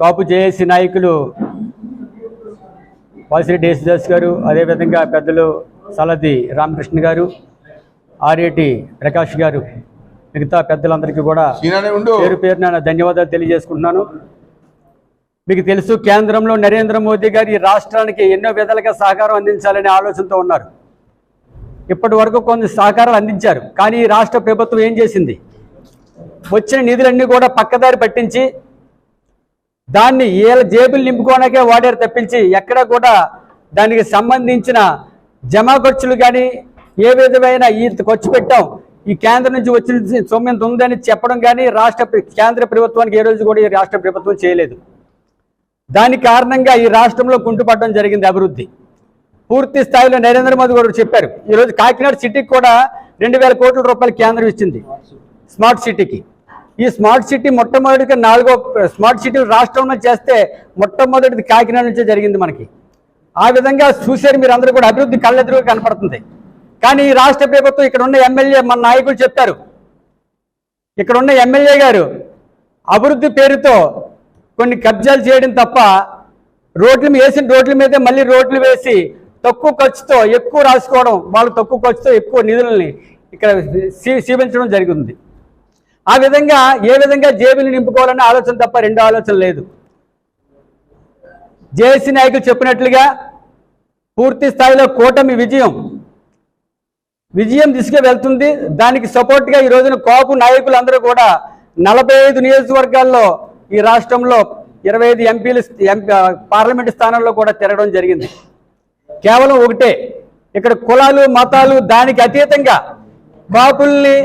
కాపు JAC నాయకులు వాసిరెడ్డి యేసుదాస్ గారు అదేవిధంగా పెద్దలు సలది రామకృష్ణ గారు ఆర్ఏటి ప్రకాష్ గారు మిగతా పెద్దలందరికీ కూడా పేరు పేరున ధన్యవాదాలు తెలియజేసుకుంటున్నాను. మీకు తెలుసు కేంద్రంలో నరేంద్ర మోదీ గారు ఈ రాష్ట్రానికి ఎన్నో విధాలుగా సహకారం అందించాలనే ఆలోచనతో ఉన్నారు. ఇప్పటి వరకు కొన్ని సహకారాలు అందించారు కానీ ఈ రాష్ట్ర ప్రభుత్వం ఏం చేసింది? వచ్చిన నిధులన్నీ కూడా పక్కదారి పట్టించి దాన్ని ఏళ్ళ జేబులు నింపుకోవడానికే వాడారు తప్పించి ఎక్కడ కూడా దానికి సంబంధించిన జమా ఖర్చులు కానీ ఏ విధమైన ఈ ఖర్చు పెట్టాం. ఈ కేంద్రం నుంచి వచ్చిన సొమ్ము ఉందని చెప్పడం కానీ రాష్ట్ర కేంద్ర ప్రభుత్వానికి ఏ రోజు కూడా ఈ రాష్ట్ర ప్రభుత్వం చేయలేదు. దాని కారణంగా ఈ రాష్ట్రంలో కుంటుపడడం జరిగింది అభివృద్ధి. పూర్తి స్థాయిలో నరేంద్ర మోదీ గారు చెప్పారు. ఈరోజు కాకినాడ సిటీకి కూడా రెండు వేల కోట్ల రూపాయలు కేంద్రం ఇచ్చింది. స్మార్ట్ సిటీకి. ఈ స్మార్ట్ సిటీ మొట్టమొదటిగా నాలుగో స్మార్ట్ సిటీ రాష్ట్రంలో చేస్తే మొట్టమొదటిది కాకినాడ నుంచే జరిగింది మనకి. ఆ విధంగా చూశారు మీరు అందరూ కూడా అభివృద్ధి కళ్ళెదురుగా కనపడుతుంది. కానీ ఈ రాష్ట్ర ప్రభుత్వం ఇక్కడ ఉన్న ఎమ్మెల్యే మన నాయకులు చెప్పారు ఇక్కడ ఉన్న ఎమ్మెల్యే గారు అభివృద్ధి పేరుతో కొన్ని కబ్జాలు చేయడం తప్ప రోడ్లు వేసిన రోడ్ల మీదే మళ్ళీ రోడ్లు వేసి తక్కువ ఖర్చుతో ఎక్కువ రాసుకోవడం వాళ్ళు తక్కువ ఖర్చుతో ఎక్కువ నిధులని ఇక్కడ సీ- సీవించడం జరిగింది. ఆ విధంగా ఏ విధంగా జేబులు నింపుకోవాలనే ఆలోచన తప్ప రెండో ఆలోచన లేదు. జేఏసీ నాయకులు చెప్పినట్లుగా పూర్తి స్థాయిలో కూటమి విజయం. విజయం దిశగా వెళ్తుంది. దానికి సపోర్ట్గా ఈ రోజున కాపు నాయకులందరూ కూడా నలభై ఐదు నియోజకవర్గాల్లో ఈ రాష్ట్రంలో ఇరవై ఐదు ఎంపీలు పార్లమెంటు స్థానంలో కూడా తిరగడం జరిగింది. కేవలం ఒకటే ఇక్కడ కులాలు మతాలు దానికి అతీతంగా కాపుల్ని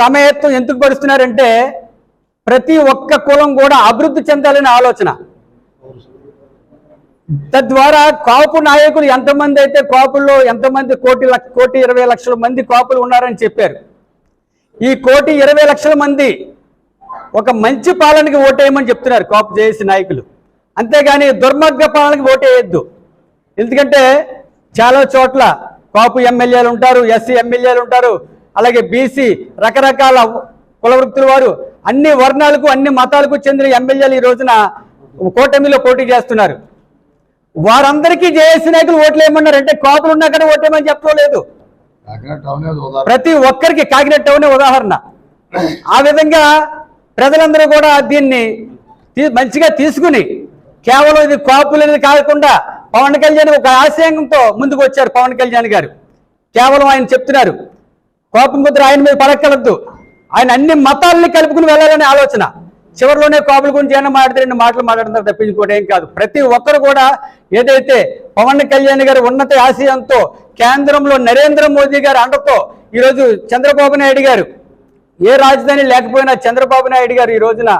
సమయత్వం ఎందుకు పరుస్తున్నారంటే ప్రతి ఒక్క కులం కూడా అభివృద్ధి చెందాలనే ఆలోచన. తద్వారా కాపు నాయకులు ఎంతమంది అయితే కాపుల్లో ఎంతమంది కోటి లక్ష కోటి ఇరవై లక్షల మంది కాపులు ఉన్నారని చెప్పారు. ఈ కోటి ఇరవై లక్షల మంది ఒక మంచి పాలనకి ఓటేయమని చెప్తున్నారు కాపు జేఏసీ నాయకులు. అంతేగాని దుర్మార్గ పాలనకి ఓటేయద్దు. ఎందుకంటే చాలా చోట్ల కాపు ఎమ్మెల్యేలు ఉంటారు ఎస్సీ ఎమ్మెల్యేలు ఉంటారు అలాగే బీసీ రకరకాల కుల వృత్తుల వారు అన్ని వర్ణాలకు అన్ని మతాలకు చెందిన ఎమ్మెల్యేలు ఈ రోజున కూటమిలో పోటీ చేస్తున్నారు. వారందరికీ జేఏసీ నాయకులు ఓట్లు ఏమన్నారు అంటే కాపులు ఉన్నా కానీ ఓటేమని చెప్పలేదు ప్రతి ఒక్కరికి కాకినాడ టౌన్ ఉదాహరణ. ఆ విధంగా ప్రజలందరూ కూడా దీన్ని మంచిగా తీసుకుని కేవలం ఇది కాపులనేది కాకుండా పవన్ కళ్యాణ్ ఒక ఆశయంతో ముందుకు వచ్చారు పవన్ కళ్యాణ్ గారు. కేవలం ఆయన చెప్తున్నారు. కోపం కుదిరి ఆయన మీద పడక్కలద్దు ఆయన అన్ని మతాలని కలుపుకుని వెళ్ళాలనే ఆలోచన. చివరిలోనే కోపల గురించి ఏమైనా మాట్లాడితే రెండు మాటలు మాట్లాడుతున్నారు తప్పించుకోవడం ఏం కాదు. ప్రతి ఒక్కరు కూడా ఏదైతే పవన్ కళ్యాణ్ గారి ఉన్నత ఆశయంతో కేంద్రంలో నరేంద్ర మోదీ గారి అండతో ఈరోజు చంద్రబాబు నాయుడు గారు ఏ రాజధాని లేకపోయినా చంద్రబాబు నాయుడు గారు ఈ రోజున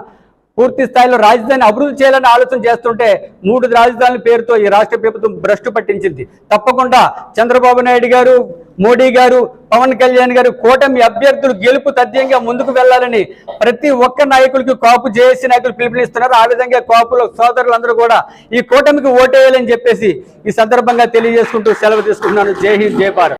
పూర్తి స్థాయిలో రాజధాని అభివృద్ధి చేయాలని ఆలోచన చేస్తుంటే మూడు రాజధానుల పేరుతో ఈ రాష్ట్ర ప్రభుత్వం భ్రష్టు పట్టించింది. తప్పకుండా చంద్రబాబు నాయుడు గారు మోడీ గారు పవన్ కళ్యాణ్ గారు కూటమి అభ్యర్థులు గెలుపు తథ్యంగా ముందుకు వెళ్ళాలని ప్రతి ఒక్క నాయకులకి కాపు జేఏసీ నాయకులు పిలుపునిస్తున్నారు. ఆ విధంగా కాపుల సోదరులందరూ కూడా ఈ కూటమికి ఓటేయాలని చెప్పేసి ఈ సందర్భంగా తెలియజేసుకుంటూ సెలవు తీసుకుంటున్నాను. జై హింద్ జై భారత్.